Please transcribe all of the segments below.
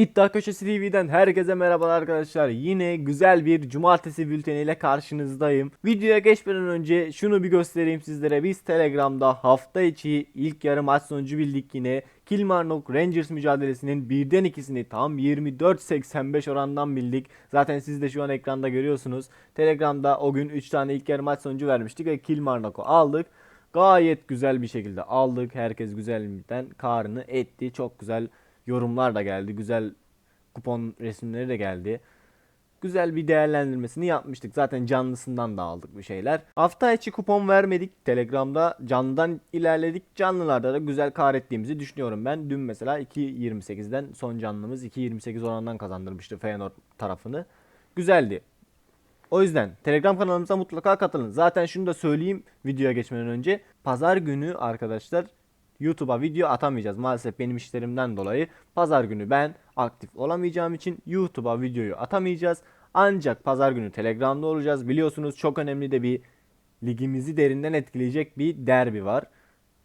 İddia Köşesi TV'den herkese merhabalar arkadaşlar. Yine güzel bir cumartesi bülteniyle karşınızdayım. Videoya geçmeden önce şunu bir göstereyim sizlere. Biz Telegram'da hafta içi ilk yarı maç sonucu bildik yine. Kilmarnock Rangers mücadelesinin birden ikisini tam 24.85 orandan bildik. Zaten siz de şu an ekranda görüyorsunuz. Telegram'da o gün 3 tane ilk yarı maç sonucu vermiştik ve Kilmarnock'u aldık. Gayet güzel bir şekilde aldık. Herkes güzellikten karını etti. Çok güzel yorumlar da geldi. Güzel kupon resimleri de geldi. Güzel bir değerlendirmesini yapmıştık. Zaten canlısından da aldık bir şeyler. Hafta içi kupon vermedik. Telegram'da canlıdan ilerledik. Canlılarda da güzel kar ettiğimizi düşünüyorum ben. Dün mesela 2.28'den son canlımız 2.28 orandan kazandırmıştı Feyenoord tarafını. Güzeldi. O yüzden Telegram kanalımıza mutlaka katılın. Zaten şunu da söyleyeyim videoya geçmeden önce. Pazar günü arkadaşlar YouTube'a video atamayacağız. Maalesef benim işlerimden dolayı pazar günü ben aktif olamayacağım için YouTube'a videoyu atamayacağız. Ancak pazar günü Telegram'da olacağız. Biliyorsunuz çok önemli de bir ligimizi derinden etkileyecek bir derbi var.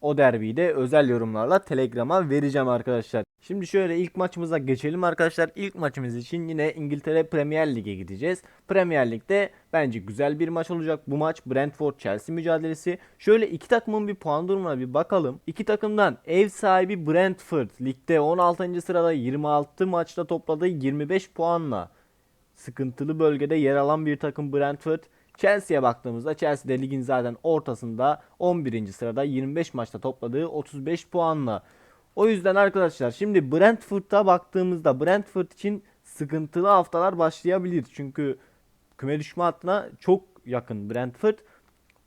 O derbiyi de özel yorumlarla Telegram'a vereceğim arkadaşlar. Şimdi şöyle ilk maçımıza geçelim arkadaşlar. İlk maçımız için yine İngiltere Premier Lig'e gideceğiz. Premier Lig'de bence güzel bir maç olacak. Bu maç Brentford Chelsea mücadelesi. Şöyle iki takımın bir puan durumuna bir bakalım. İki takımdan ev sahibi Brentford ligde 16. sırada 26 maçta topladığı 25 puanla sıkıntılı bölgede yer alan bir takım Brentford. Chelsea'ye baktığımızda Chelsea de ligin zaten ortasında 11. sırada 25 maçta topladığı 35 puanla. O yüzden arkadaşlar şimdi Brentford'a baktığımızda Brentford için sıkıntılı haftalar başlayabilir. Çünkü küme düşme hattına çok yakın Brentford.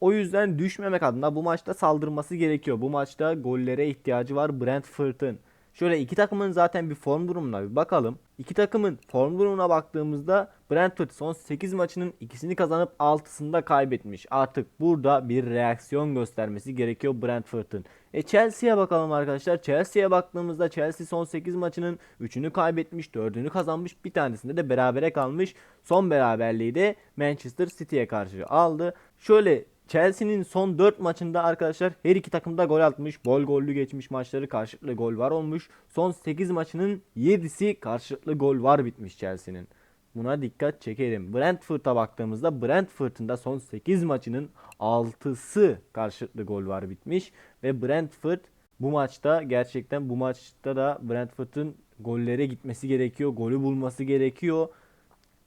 O yüzden düşmemek adına bu maçta saldırması gerekiyor. Bu maçta gollere ihtiyacı var Brentford'ın. Şöyle iki takımın zaten bir form durumuna bir bakalım. İki takımın form durumuna baktığımızda Brentford son 8 maçının ikisini kazanıp 6'sında kaybetmiş. Artık burada bir reaksiyon göstermesi gerekiyor Brentford'un. E Chelsea'ye bakalım arkadaşlar. Chelsea'ye baktığımızda Chelsea son 8 maçının 3'ünü kaybetmiş, 4'ünü kazanmış, bir tanesinde de berabere kalmış. Son beraberliği de Manchester City'ye karşı aldı. Şöyle Chelsea'nin son 4 maçında arkadaşlar her iki takımda gol atmış. Bol gollü geçmiş maçları karşılıklı gol var olmuş. Son 8 maçının 7'si karşılıklı gol var bitmiş Chelsea'nin. Buna dikkat çekelim. Brentford'a baktığımızda Brentford'un da son 8 maçının 6'sı karşılıklı gol var bitmiş. Ve Brentford bu maçta gerçekten bu maçta da Brentford'un gollere gitmesi gerekiyor. Golü bulması gerekiyor.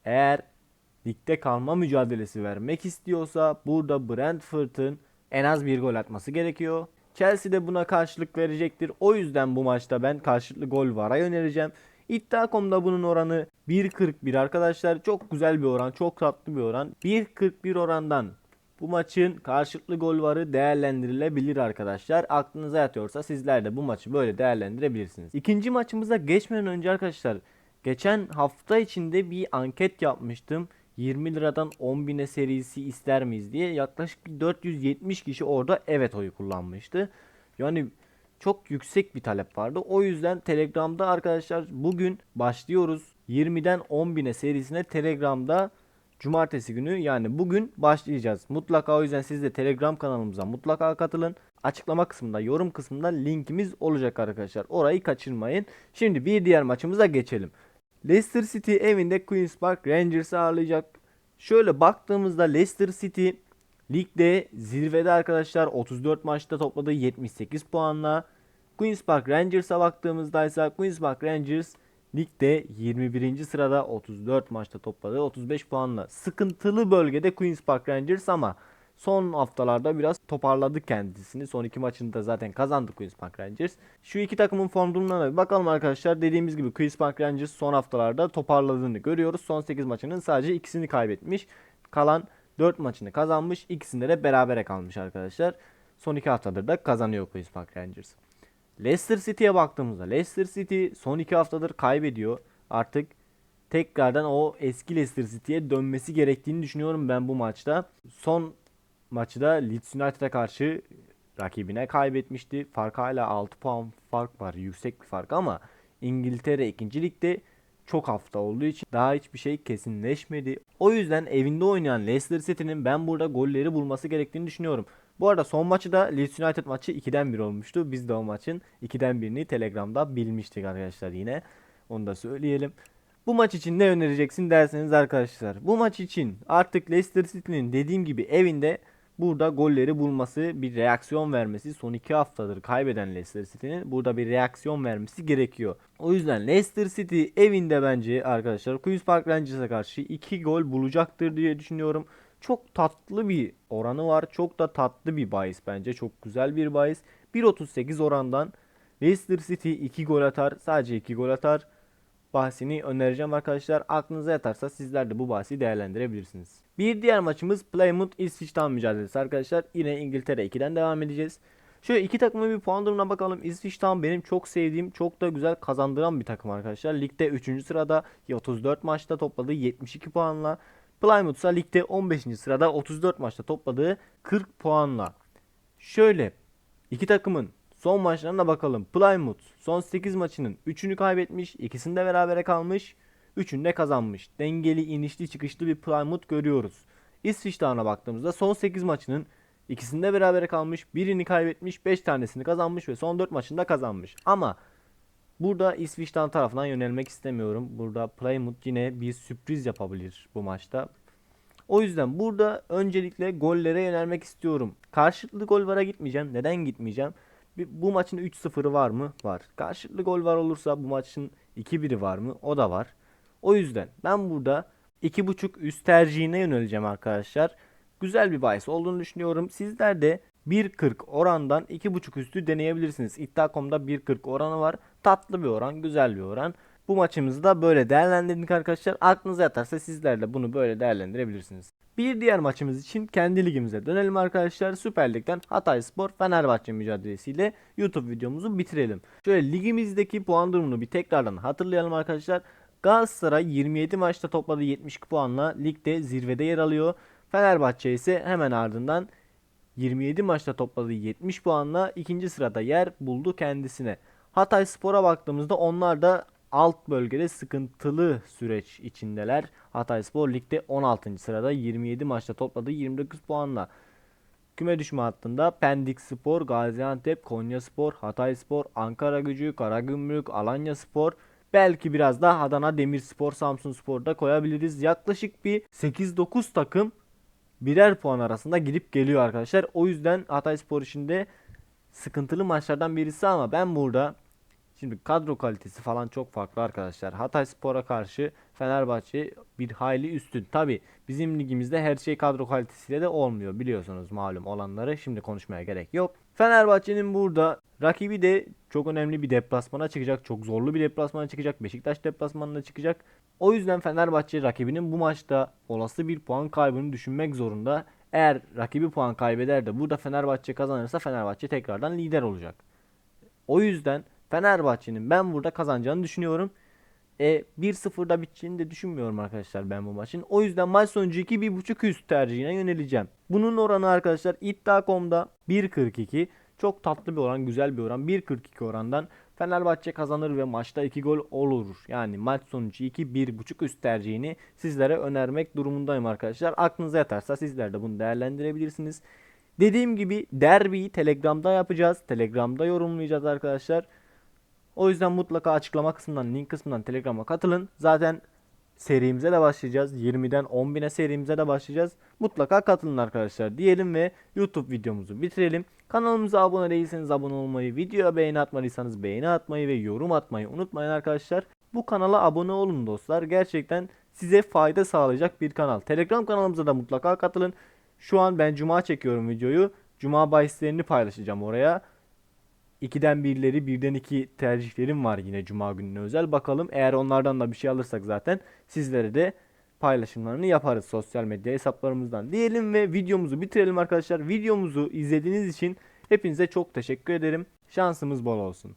Eğer ligde kalma mücadelesi vermek istiyorsa burada Brentford'un en az bir gol atması gerekiyor. Chelsea de buna karşılık verecektir. O yüzden bu maçta ben karşılıklı gol vara önereceğim. İddia.com'da bunun oranı 1.41 arkadaşlar. Çok güzel bir oran, çok tatlı bir oran. 1.41 orandan bu maçın karşılıklı gol varı değerlendirilebilir arkadaşlar. Aklınıza yatıyorsa sizler de bu maçı böyle değerlendirebilirsiniz. İkinci maçımıza geçmeden önce arkadaşlar geçen hafta içinde bir anket yapmıştım. 20 liradan 10 bine serisi ister miyiz diye yaklaşık bir 470 kişi orada evet oyu kullanmıştı. Yani çok yüksek bir talep vardı. O yüzden Telegram'da arkadaşlar bugün başlıyoruz. 20'den 10 bine serisine Telegram'da cumartesi günü yani bugün başlayacağız. Mutlaka o yüzden siz de Telegram kanalımıza mutlaka katılın. Açıklama kısmında, yorum kısmında linkimiz olacak arkadaşlar. Orayı kaçırmayın. Şimdi bir diğer maçımıza geçelim. Leicester City evinde Queen's Park Rangers'ı ağırlayacak. Şöyle baktığımızda Leicester City ligde zirvede arkadaşlar 34 maçta topladığı 78 puanla. Queen's Park Rangers'a baktığımızda ise Queen's Park Rangers ligde 21. sırada 34 maçta topladığı 35 puanla. Sıkıntılı bölgede Queen's Park Rangers ama son haftalarda biraz toparladı kendisini. Son iki maçını da zaten kazandı Queen's Park Rangers. Şu iki takımın form durumlarına bir bakalım arkadaşlar. Dediğimiz gibi Queen's Park Rangers son haftalarda toparladığını görüyoruz. Son 8 maçının sadece ikisini kaybetmiş. Kalan 4 maçını kazanmış. İkisinde de berabere kalmış arkadaşlar. Son 2 haftadır da kazanıyor Queen's Park Rangers. Leicester City'ye baktığımızda Leicester City son 2 haftadır kaybediyor. Artık tekrardan o eski Leicester City'ye dönmesi gerektiğini düşünüyorum ben bu maçta. Son maçı da Leeds United'a karşı rakibine kaybetmişti. Fark hala 6 puan fark var. Yüksek bir fark ama İngiltere 2. ligde çok hafta olduğu için daha hiçbir şey kesinleşmedi. O yüzden evinde oynayan Leicester City'nin ben burada golleri bulması gerektiğini düşünüyorum. Bu arada son maçı da Leeds United maçı 2'den 1 olmuştu. Biz de o maçın 2'den 1'ini Telegram'da bilmiştik arkadaşlar yine. Onu da söyleyelim. Bu maç için ne önereceksin derseniz arkadaşlar. Bu maç için artık Leicester City'nin dediğim gibi evinde burada golleri bulması, bir reaksiyon vermesi. Son iki haftadır kaybeden Leicester City'nin burada bir reaksiyon vermesi gerekiyor. O yüzden Leicester City evinde bence arkadaşlar Queen's Park Rangers'a karşı 2 gol bulacaktır diye düşünüyorum. Çok tatlı bir oranı var. Çok da tatlı bir bahis bence. Çok güzel bir bahis. 1.38 orandan Leicester City 2 gol atar. Sadece 2 gol atar bahsini önereceğim arkadaşlar. Aklınıza yatarsa sizler de bu bahsi değerlendirebilirsiniz. Bir diğer maçımız Plymouth İsviçre Town mücadelesi arkadaşlar. Yine İngiltere 2'den devam edeceğiz. Şöyle iki takımın bir puan durumuna bakalım. İsviçre Town benim çok sevdiğim, çok da güzel kazandıran bir takım arkadaşlar. Ligde 3. sırada 34 maçta topladığı 72 puanla. Plymouth ise ligde 15. sırada 34 maçta topladığı 40 puanla. Şöyle iki takımın son maçlarına bakalım. Plymouth son 8 maçının 3'ünü kaybetmiş, ikisinde berabere kalmış, 3'ünde kazanmış. Dengeli, inişli, çıkışlı bir Plymouth görüyoruz. İsviçre Town'a baktığımızda son 8 maçının ikisinde berabere kalmış, birini kaybetmiş, 5 tanesini kazanmış ve son 4 maçında kazanmış. Ama Burada İsviçre tarafından yönelmek istemiyorum. Burada Plymouth yine bir sürpriz yapabilir bu maçta. O yüzden burada öncelikle gollere yönelmek istiyorum. Karşılıklı gol vara gitmeyeceğim. Neden gitmeyeceğim? Bu maçın 3-0'ı var mı? Var. Karşılıklı gol var olursa bu maçın 2-1'i var mı? O da var. O yüzden ben burada 2.5 üst tercihine yöneleceğim arkadaşlar. Güzel bir bahis olduğunu düşünüyorum. Sizler de 1.40 orandan 2.5 üstü deneyebilirsiniz. İddia.com'da 1.40 oranı var. Tatlı bir oran, güzel bir oran. Bu maçımızı da böyle değerlendirdik arkadaşlar. Aklınıza yatarsa sizler de bunu böyle değerlendirebilirsiniz. Bir diğer maçımız için kendi ligimize dönelim arkadaşlar. Süper Lig'den Hatayspor Fenerbahçe mücadelesiyle YouTube videomuzu bitirelim. Şöyle ligimizdeki puan durumunu bir tekrardan hatırlayalım arkadaşlar. Galatasaray 27 maçta topladığı 72 puanla ligde zirvede yer alıyor. Fenerbahçe ise hemen ardından 27 maçta topladığı 70 puanla ikinci sırada yer buldu kendisine. Hatay Spor'a baktığımızda onlar da alt bölgede sıkıntılı süreç içindeler. Hatay Spor ligde 16. sırada 27 maçta topladığı 29 puanla. Küme düşme hattında Pendik Spor, Gaziantep, Konya Spor, Hatay Spor, Ankara Gücü, Karagümrük, Alanya Spor, belki biraz da Adana Demirspor, Samsun Spor da koyabiliriz. Yaklaşık bir 8-9 takım birer puan arasında gidip geliyor arkadaşlar. O yüzden Hatay Spor işinde sıkıntılı maçlardan birisi ama ben burada şimdi kadro kalitesi falan çok farklı arkadaşlar. Hatay Spor'a karşı Fenerbahçe bir hayli üstün. Tabi bizim ligimizde her şey kadro kalitesiyle de olmuyor biliyorsunuz malum olanları. Şimdi konuşmaya gerek yok. Fenerbahçe'nin burada rakibi de çok önemli bir deplasmana çıkacak. Çok zorlu bir deplasmana çıkacak. Beşiktaş deplasmanına çıkacak. O yüzden Fenerbahçe rakibinin bu maçta olası bir puan kaybını düşünmek zorunda. Eğer rakibi puan kaybeder de burada Fenerbahçe kazanırsa Fenerbahçe tekrardan lider olacak. O yüzden Fenerbahçe'nin ben burada kazanacağını düşünüyorum. E 1-0'da biteceğini de düşünmüyorum arkadaşlar ben bu maçın. O yüzden maç sonucu 2-1.5 üst tercihine yöneleceğim. Bunun oranı arkadaşlar iddia.com'da 1.42. Çok tatlı bir oran, güzel bir oran. 1.42 orandan Fenerbahçe kazanır ve maçta 2 gol olur. Yani maç sonucu 2 1.5 üst tercihini sizlere önermek durumundayım arkadaşlar. Aklınıza yatarsa sizler de bunu değerlendirebilirsiniz. Dediğim gibi derbiyi Telegram'da yapacağız. Telegram'da yorumlayacağız arkadaşlar. O yüzden mutlaka açıklama kısmından, link kısmından Telegram'a katılın. Zaten serimize de başlayacağız. 20'den 10.000'e serimize de başlayacağız. Mutlaka katılın arkadaşlar diyelim ve YouTube videomuzu bitirelim. Kanalımıza abone değilseniz abone olmayı, videoya beğeni atmadıysanız beğeni atmayı ve yorum atmayı unutmayın arkadaşlar. Bu kanala abone olun dostlar. Gerçekten size fayda sağlayacak bir kanal. Telegram kanalımıza da mutlaka katılın. Şu an ben cuma çekiyorum videoyu. Cuma bahislerini paylaşacağım oraya. 2'den 1'leri 1'den 2 tercihlerim var yine cuma gününe özel. Bakalım eğer onlardan da bir şey alırsak zaten sizlere de paylaşımlarını yaparız sosyal medya hesaplarımızdan. Diyelim ve videomuzu bitirelim arkadaşlar. Videomuzu izlediğiniz için hepinize çok teşekkür ederim. Şansımız bol olsun.